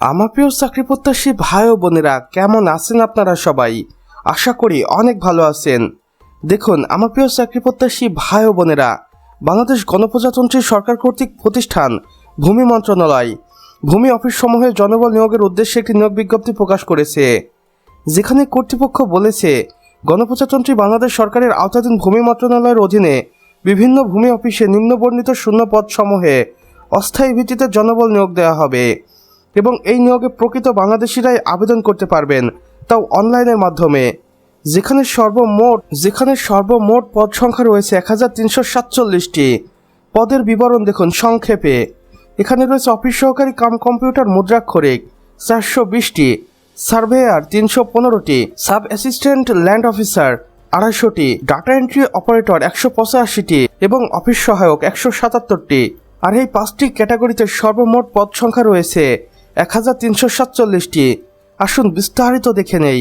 আমার প্রিয় চাকরি প্রত্যাশী ভাই ও বোনেরা, কেমন আছেন আপনারা সবাই? আশা করি অনেক ভালো আছেন। দেখুন, আমার প্রিয় চাকরি প্রত্যাশী ভাই ও বোনেরা, বাংলাদেশ গণপ্রজাতন্ত্রী সরকার কর্তৃক প্রতিষ্ঠান ভূমি মন্ত্রণালয়, ভূমি অফিস সমূহে জনবল নিয়োগের উদ্দেশ্যে একটি নিয়োগ বিজ্ঞপ্তি প্রকাশ করেছে। যেখানে কর্তৃপক্ষ বলেছে, গণপ্রজাতন্ত্রী বাংলাদেশ সরকারের আওতাধীন ভূমি মন্ত্রণালয়ের অধীনে বিভিন্ন ভূমি অফিসে নিম্নবর্ণিত শূন্য পদসমূহে অস্থায়ী ভিত্তিতে জনবল নিয়োগ দেওয়া হবে। এবং এই নিয়োগে প্রকৃত বাংলাদেশিরাই আবেদন করতে পারবেন, তাও অনলাইনের মাধ্যমে। যেখানে সর্বমোট যেখানে সর্বমোট পদ সংখ্যা রয়েছে এক হাজার তিনশো সাতচল্লিশটি। পদের বিবরণ দেখুন সংক্ষেপে। এখানে রয়েছে অফিস সহকারী কাম কম্পিউটার মুদ্রাক্ষরিক চারশো বিশটি। সার্ভেয়ার তিনশো পনেরোটি। সাব অ্যাসিস্ট্যান্ট ল্যান্ড অফিসার আড়াইশোটি। ডাটা এন্ট্রি অপারেটর একশো পঁচাশিটি এবং অফিস সহায়ক একশো সাতাত্তরটি। আর এই পাঁচটি ক্যাটাগরিতে সর্বমোট পদ সংখ্যা রয়েছে এক হাজার তিনশো সাতচল্লিশটি। আসুন বিস্তারিত দেখে নেই।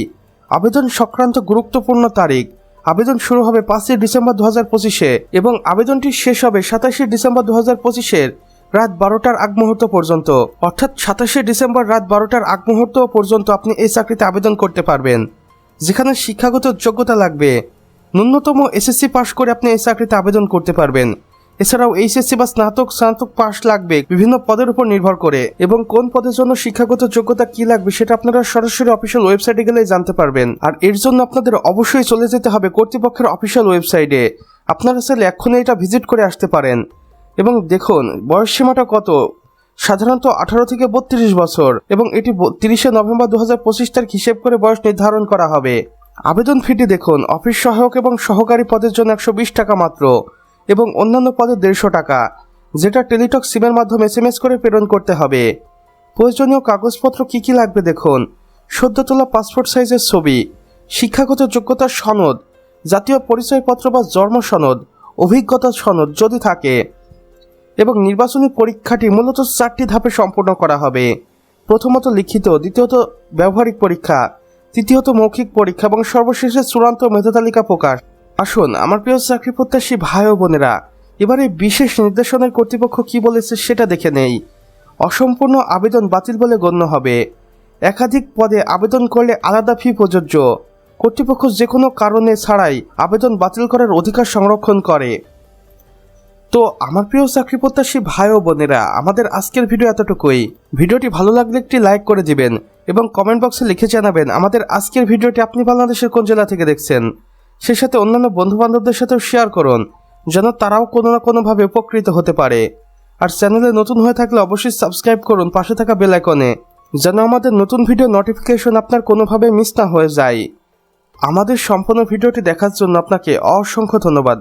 আবেদন সংক্রান্ত গুরুত্বপূর্ণ তারিখ। আবেদন শুরু হবে পাঁচই ডিসেম্বর দু হাজার পঁচিশে এবং আবেদনটি শেষ হবে সাতাশে ডিসেম্বর দু হাজার পঁচিশের রাত বারোটার আগ মুহূর্ত পর্যন্ত। অর্থাৎ সাতাশে ডিসেম্বর রাত বারোটার আগ মুহূর্ত পর্যন্ত আপনি এই চাকরিতে আবেদন করতে পারবেন। যেখানে শিক্ষাগত যোগ্যতা লাগবে। ন্যূনতম এসএসসি পাশ করে আপনি এই চাকরিতে আবেদন করতে পারবেন। এছাড়াও এইচএসসি বা স্নাতক স্নাতক পাশ লাগবে। বিভিন্ন পদের উপর নির্ভর করে। এবং কোন পদের জন্য শিক্ষাগত যোগ্যতা কি লাগবে সেটা আপনারা সরাসরি অফিসিয়াল ওয়েবসাইটে গেলে জানতে পারবেন। আর এর জন্য আপনাদের অবশ্যই চলে যেতে হবে কর্তৃপক্ষের অফিসিয়াল ওয়েবসাইটে আপনারা চাইলে এক্ষুনি এটা ভিজিট করে আসতে পারেন। এবং দেখুন, বয়স সীমাটা কত? সাধারণত আঠারো থেকে বত্রিশ বছর। এবং এটি তিরিশে নভেম্বর দু হাজার পঁচিশ তারিখ হিসেব করে বয়স নির্ধারণ করা হবে। আবেদন ফিটি দেখুন, অফিস সহায়ক এবং সহকারী পদের জন্য একশো বিশ টাকা মাত্র। এবং অন্যান্য পদে দেড়শো টাকা, যেটা টেলিটক সিমের মাধ্যমে এস করে প্রেরণ করতে হবে। প্রয়োজনীয় কাগজপত্র কি কি লাগবে দেখুন। সদ্য তোলা পাসপোর্ট সাইজের ছবি, শিক্ষাগত যোগ্যতার সনদ, জাতীয় পরিচয়পত্র বা জন্ম সনদ অভিজ্ঞতার সনদ যদি থাকে। এবং নির্বাচনী পরীক্ষাটি মূলত চারটি ধাপে সম্পন্ন করা হবে। প্রথমত লিখিত, দ্বিতীয়ত ব্যবহারিক পরীক্ষা, তৃতীয়ত মৌখিক পরীক্ষা এবং সর্বশেষে চূড়ান্ত মেধাতালিকা প্রকাশ। আসুন, আমার প্রিয় চাকরি প্রত্যাশী ভাই ও বোনেরা, এবারে বিশেষ নির্দেশনার কর্তৃপক্ষ কি বলেছে সেটা দেখে নেই। অসম্পূর্ণ আবেদন বাতিল বলে গণ্য হবে। একাধিক পদে আবেদন করলে আলাদা ফি প্রযোজ্য। কর্তৃপক্ষ যে কোনো কারণে ছাড়াই আবেদন বাতিল করার অধিকার সংরক্ষণ করে। তো, আমার প্রিয় চাকরি প্রত্যাশী ভাই ও বোনেরা, আমাদের আজকের ভিডিও এতটুকুই। ভিডিওটি ভালো লাগলে একটি লাইক করে দিবেন এবং কমেন্ট বক্সে লিখে জানাবেন, আমাদের আজকের ভিডিওটি আপনি বাংলাদেশের কোন জেলা থেকে দেখছেন? সে সাথে অন্যান্য বন্ধু বান্ধবদের সাথেও শেয়ার করুন, যেন তারাও কোনো না কোনোভাবে উপকৃত হতে পারে। আর চ্যানেলে নতুন হয়ে থাকলে অবশ্যই সাবস্ক্রাইব করুন পাশে থাকা বেল আইকনে যেন আমাদের নতুন ভিডিও নোটিফিকেশন আপনার কোনোভাবে মিস না হয়ে যায়। আমাদের সম্পূর্ণ ভিডিওটি দেখার জন্য আপনাকে অসংখ্য ধন্যবাদ।